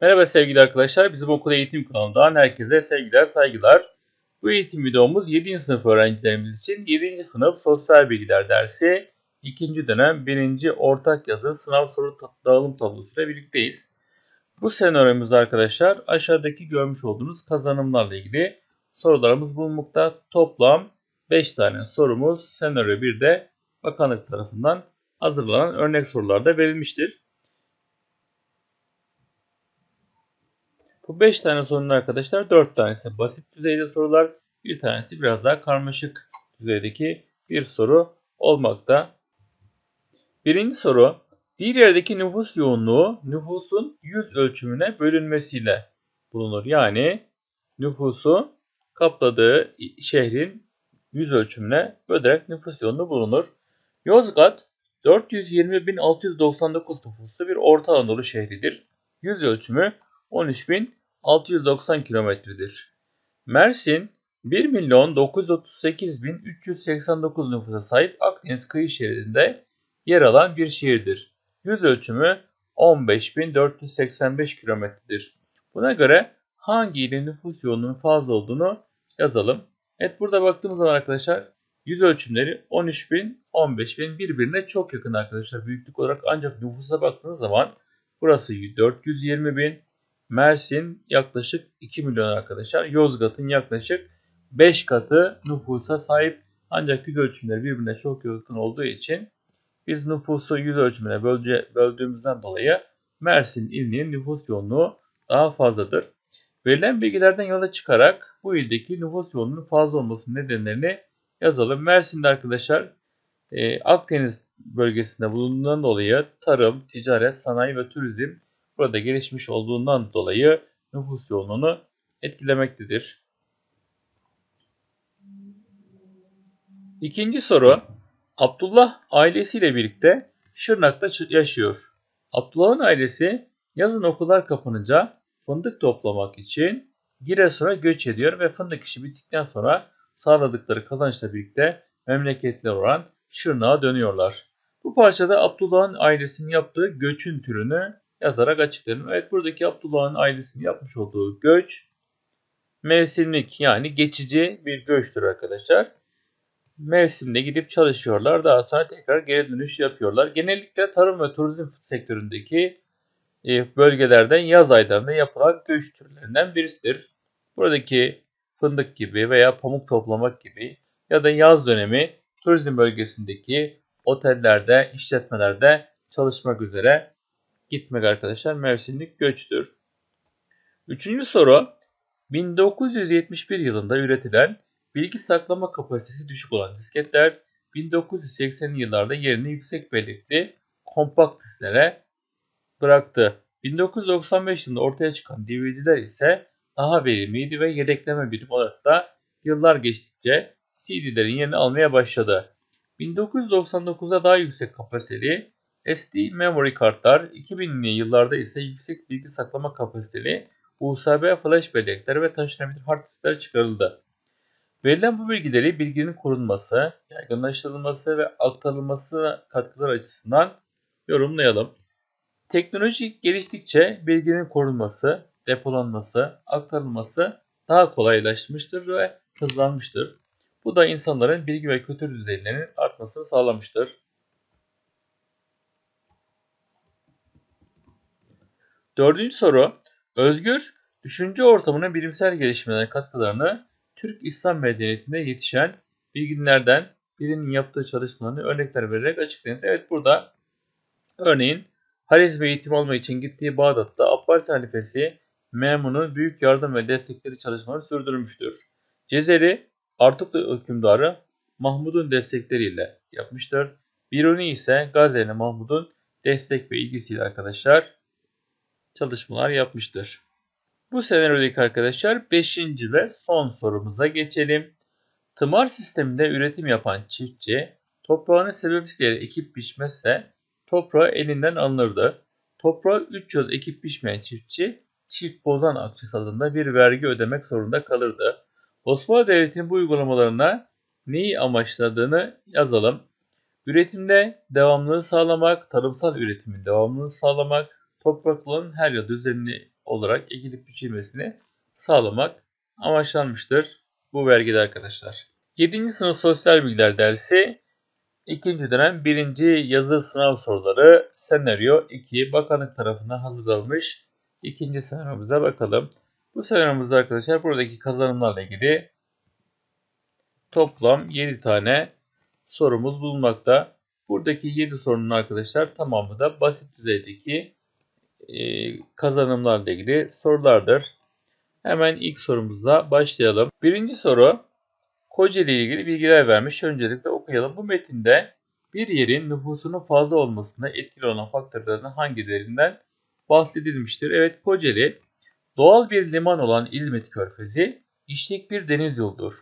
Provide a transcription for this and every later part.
Merhaba sevgili arkadaşlar, bizim okul eğitim kanalından herkese sevgiler, saygılar. Bu eğitim videomuz 7. sınıf öğrencilerimiz için 7. sınıf sosyal bilgiler dersi 2. dönem 1. ortak yazı sınav soru dağılım tablosuyla birlikteyiz. Bu senaryomuzda arkadaşlar aşağıdaki görmüş olduğunuz kazanımlarla ilgili sorularımız bulunmakta. Toplam 5 tane sorumuz senaryo 1'de bakanlık tarafından hazırlanan örnek sorularda verilmiştir. Bu 5 tane sorunun arkadaşlar 4 tanesi basit düzeyde sorular, bir tanesi biraz daha karmaşık düzeydeki bir soru olmakta. Birinci soru, bir yerdeki nüfus yoğunluğu nüfusun yüz ölçümüne bölünmesiyle bulunur. Yani nüfusu kapladığı şehrin yüz ölçümüne bölerek nüfus yoğunluğu bulunur. Yozgat 420.699 nüfuslu bir Orta Anadolu şehridir. Yüz ölçümü 13.690 kilometredir. Mersin 1.938.389 nüfusa sahip Akdeniz kıyı şeridinde yer alan bir şehirdir. Yüz ölçümü 15.485 kilometredir. Buna göre hangi ilin nüfus yoğunluğunun fazla olduğunu yazalım. Evet burada baktığımız zaman arkadaşlar yüz ölçümleri 13.000, 15.000 birbirine çok yakın arkadaşlar büyüklük olarak ancak nüfusa baktığınız zaman burası 420.000, Mersin yaklaşık 2 milyon arkadaşlar. Yozgat'ın yaklaşık 5 katı nüfusa sahip ancak yüz ölçümleri birbirine çok yakın olduğu için biz nüfusu yüz ölçümüne böldüğümüzden dolayı Mersin ilinin nüfus yoğunluğu daha fazladır. Verilen bilgilerden yola çıkarak bu ildeki nüfus yoğunluğunun fazla olması nedenlerini yazalım. Mersin'de arkadaşlar e, Akdeniz bölgesinde bulunduğundan dolayı tarım, ticaret, sanayi ve turizm burada gelişmiş olduğundan dolayı nüfus yoğunluğunu etkilemektedir. İkinci soru. Abdullah ailesiyle birlikte Şırnak'ta yaşıyor. Abdullah'ın ailesi yazın okullar kapanınca fındık toplamak için Giresun'a göç ediyor ve fındık işi bittikten sonra sağladıkları kazançla birlikte memleketler olan Şırnak'a dönüyorlar. Bu parçada Abdullah'ın ailesinin yaptığı göçün türünü yazarak açıklayalım. Evet buradaki Abdullah'ın ailesinin yapmış olduğu göç mevsimlik yani geçici bir göçtür arkadaşlar. Mevsimde gidip çalışıyorlar. Daha sonra tekrar geri dönüş yapıyorlar. Genellikle tarım ve turizm sektöründeki e, bölgelerden yaz aylarında yapılan göç türlerinden birisidir. Buradaki fındık gibi veya pamuk toplamak gibi ya da yaz dönemi turizm bölgesindeki otellerde, işletmelerde çalışmak üzere gitmek arkadaşlar mevsimlik göçtür. Üçüncü soru 1971 yılında üretilen bilgi saklama kapasitesi düşük olan disketler 1980'li yıllarda yerini yüksek bellekli kompakt disklere bıraktı. 1995 yılında ortaya çıkan DVD'ler ise daha verimliydi ve yedekleme birimi olarak da yıllar geçtikçe CD'lerin yerini almaya başladı. 1999'da daha yüksek kapasiteli SD memory kartlar, 2000'li yıllarda ise yüksek bilgi saklama kapasiteli USB flash bellekler ve taşınabilir hard diskler çıkarıldı. Verilen bu bilgileri bilginin korunması, yaygınlaştırılması ve aktarılması katkılar açısından yorumlayalım. Teknoloji geliştikçe bilginin korunması, depolanması, aktarılması daha kolaylaşmıştır ve hızlanmıştır. Bu da insanların bilgi ve kültür düzeylerinin artmasını sağlamıştır. Dördüncü soru. Özgür, düşünce ortamının bilimsel gelişmelerine katkılarını Türk İslam medeniyetinde yetişen bilginlerden birinin yaptığı çalışmalarını örnekler vererek açıklayınız. Evet burada örneğin Harizme eğitim almak için gittiği Bağdat'ta Abbas halifesi Memun'un büyük yardım ve destekleri çalışmaları sürdürmüştür. Cezeri Artuklu hükümdarı Mahmud'un destekleriyle yapmıştır. Biruni ise Gazeli Mahmud'un destek ve ilgisiyle arkadaşlar çalışmalar yapmıştır. Bu senaryodaki arkadaşlar 5. ve son sorumuza geçelim. Tımar sisteminde üretim yapan çiftçi toprağını sebepsiz ekip biçmezse toprağı elinden alınırdı. Toprağı 3 yıl ekip biçmeyen çiftçi çift bozan akçesi adında bir vergi ödemek zorunda kalırdı. Osmanlı Devleti'nin bu uygulamalarına neyi amaçladığını yazalım. Üretimde devamlılığı sağlamak, tarımsal üretimin devamlılığını sağlamak, topraklığın her yıl düzenli olarak ekilip biçilmesini sağlamak amaçlanmıştır bu vergide arkadaşlar. 7. sınıf sosyal bilgiler dersi İkinci dönem birinci yazı sınav soruları senaryo 2 bakanlık tarafından hazırlanmış ikinci senaryomuza bakalım. Bu senaryomuzda arkadaşlar buradaki kazanımlarla ilgili toplam 7 tane sorumuz bulunmakta. Buradaki 7 sorunun arkadaşlar tamamı da basit düzeydeki kazanımlarla ilgili sorulardır. Hemen ilk sorumuza başlayalım. Birinci soru Kocaeli ile ilgili bilgiler vermiş. Öncelikle okuyalım. Bu metinde bir yerin nüfusunun fazla olmasına etkili olan faktörlerden hangilerinden bahsedilmiştir? Evet Kocaeli doğal bir liman olan İzmit Körfezi işlek bir deniz yoludur.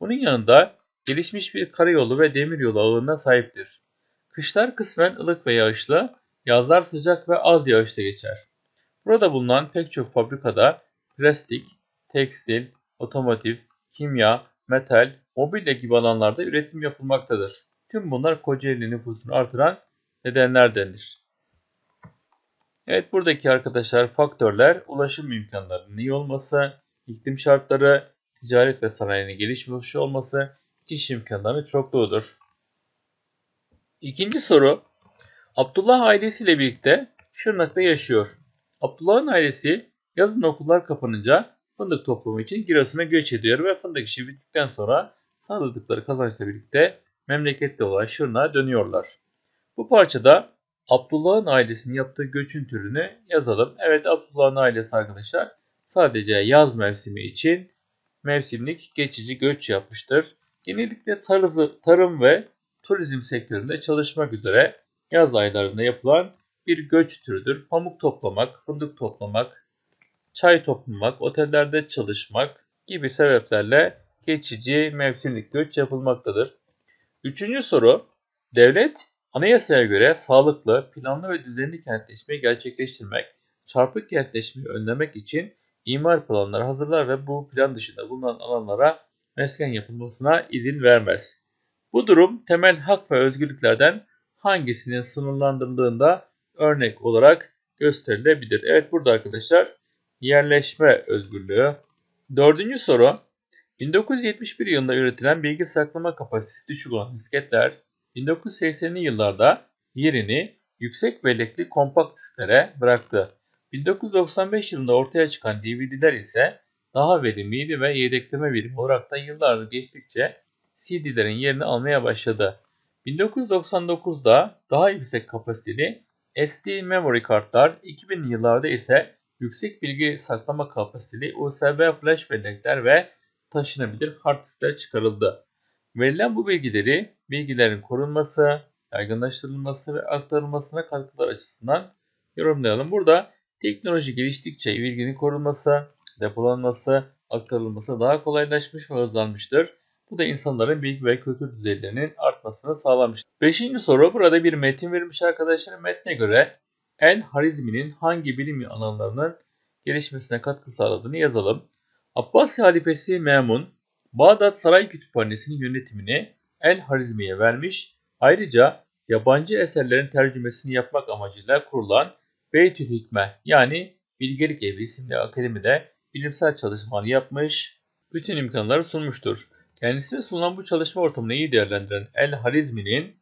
Bunun yanında gelişmiş bir karayolu ve demiryolu ağına sahiptir. Kışlar kısmen ılık ve yağışlı, yazlar sıcak ve az yağışta geçer. Burada bulunan pek çok fabrikada plastik, tekstil, otomotiv, kimya, metal, mobilya gibi alanlarda üretim yapılmaktadır. Tüm bunlar Kocaeli nüfusunu artıran nedenlerdendir. Evet buradaki arkadaşlar faktörler ulaşım imkanlarının iyi olması, iklim şartları, ticaret ve sanayinin gelişmiş olması, iş imkanları çokluğudur. İkinci soru. Abdullah ailesiyle birlikte Şırnak'ta yaşıyor. Abdullah'ın ailesi yazın okullar kapanınca fındık toplumu için Giresun'a göç ediyor ve fındık işi bittikten sonra sağladıkları kazançla birlikte memlekette olan Şırnak'a dönüyorlar. Bu parçada Abdullah'ın ailesinin yaptığı göçün türünü yazalım. Evet Abdullah'ın ailesi arkadaşlar sadece yaz mevsimi için mevsimlik geçici göç yapmıştır. Genellikle tarzı, tarım ve turizm sektöründe çalışmak üzere yaz aylarında yapılan bir göç türüdür. Pamuk toplamak, fındık toplamak, çay toplamak, otellerde çalışmak gibi sebeplerle geçici mevsimlik göç yapılmaktadır. Üçüncü soru, devlet anayasaya göre sağlıklı, planlı ve düzenli kentleşmeyi gerçekleştirmek, çarpık kentleşmeyi önlemek için imar planları hazırlar ve bu plan dışında bulunan alanlara mesken yapılmasına izin vermez. Bu durum temel hak ve özgürlüklerden hangisinin sınırlandırıldığında örnek olarak gösterilebilir. Evet burada arkadaşlar yerleşme özgürlüğü. Dördüncü soru 1971 yılında üretilen bilgi saklama kapasitesi düşük olan disketler 1980'li yıllarda yerini yüksek bellekli kompakt disklere bıraktı. 1995 yılında ortaya çıkan DVD'ler ise daha verimliydi ve yedekleme birimi olarak da yıllar geçtikçe CD'lerin yerini almaya başladı. 1999'da daha yüksek kapasiteli SD memory kartlar, 2000'li yıllarda ise yüksek bilgi saklama kapasiteli USB flash bellekler ve taşınabilir hard diskler çıkarıldı. Verilen bu bilgileri bilgilerin korunması, yaygınlaştırılması ve aktarılmasına katkılar açısından yorumlayalım. Burada teknoloji geliştikçe bilginin korunması, depolanması, aktarılması daha kolaylaşmış ve hızlanmıştır. Bu da insanların bilgi ve kültür düzeylerinin artmasını sağlamış. Beşinci soru burada bir metin verilmiş arkadaşlar. Metne göre El Harizmi'nin hangi bilim alanlarının gelişmesine katkı sağladığını yazalım. Abbasi halifesi Memun, Bağdat Saray Kütüphanesi'nin yönetimini El Harizmi'ye vermiş. Ayrıca yabancı eserlerin tercümesini yapmak amacıyla kurulan Beytül Hikme yani Bilgelik Evi isimli akademide bilimsel çalışmalar yapmış, bütün imkanları sunmuştur. Kendisine sunulan bu çalışma ortamını iyi değerlendiren El Harizmi'nin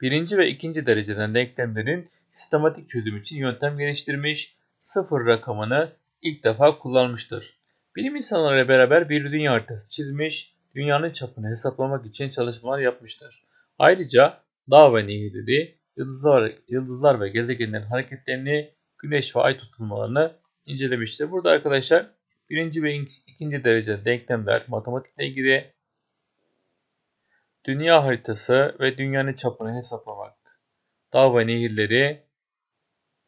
birinci ve ikinci dereceden denklemlerin sistematik çözüm için yöntem geliştirmiş, sıfır rakamını ilk defa kullanmıştır. Bilim insanlarıyla beraber bir dünya haritası çizmiş, dünyanın çapını hesaplamak için çalışmalar yapmıştır. Ayrıca dağ ve nehirleri, yıldızlar, yıldızlar ve gezegenlerin hareketlerini, güneş ve ay tutulmalarını incelemiştir. Burada arkadaşlar birinci ve ikinci derece denklemler, matematikle ilgili dünya haritası ve dünyanın çapını hesaplamak, dağ ve nehirleri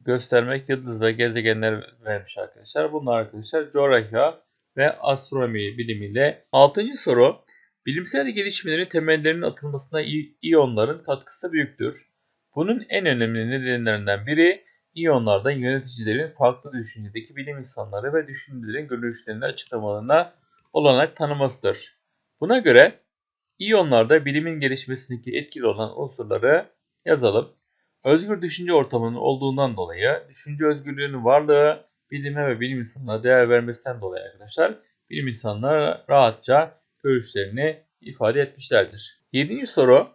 göstermek, yıldız ve gezegenler vermiş arkadaşlar. Bunlar arkadaşlar coğrafya ve astronomi bilimiyle. Altıncı soru. Bilimsel gelişmelerin temellerinin atılmasına iyonların katkısı büyüktür. Bunun en önemli nedenlerinden biri iyonlardan yöneticilerin farklı düşüncedeki bilim insanları ve düşüncelerin görüşlerini açıklamalarına olanak tanımasıdır. Buna göre iyonlarda bilimin gelişmesindeki etkili olan unsurları yazalım. Özgür düşünce ortamının olduğundan dolayı düşünce özgürlüğünün varlığı, bilime ve bilim insanlarına değer vermesinden dolayı arkadaşlar bilim insanları rahatça görüşlerini ifade etmişlerdir. 7. soru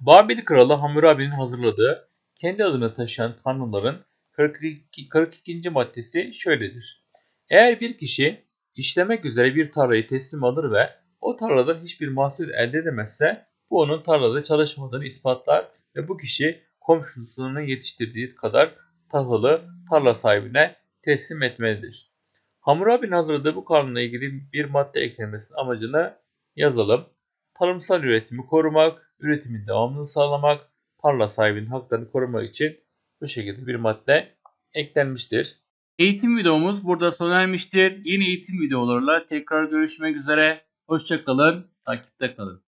Babil Kralı Hammurabi'nin hazırladığı kendi adını taşıyan kanunların 42. 42. maddesi şöyledir. Eğer bir kişi işlemek üzere bir tarlayı teslim alır ve o tarladan hiçbir mahsul elde edemezse bu onun tarlada çalışmadığını ispatlar ve bu kişi komşusunun yetiştirdiği kadar tahılı tarla sahibine teslim etmelidir. Hammurabi'nin hazırladığı bu kanunla ilgili bir madde eklenmesinin amacını yazalım. Tarımsal üretimi korumak, üretimin devamını sağlamak, tarla sahibinin haklarını korumak için bu şekilde bir madde eklenmiştir. Eğitim videomuz burada sona ermiştir. Yeni eğitim videolarıyla tekrar görüşmek üzere. Hoşçakalın, takipte kalın.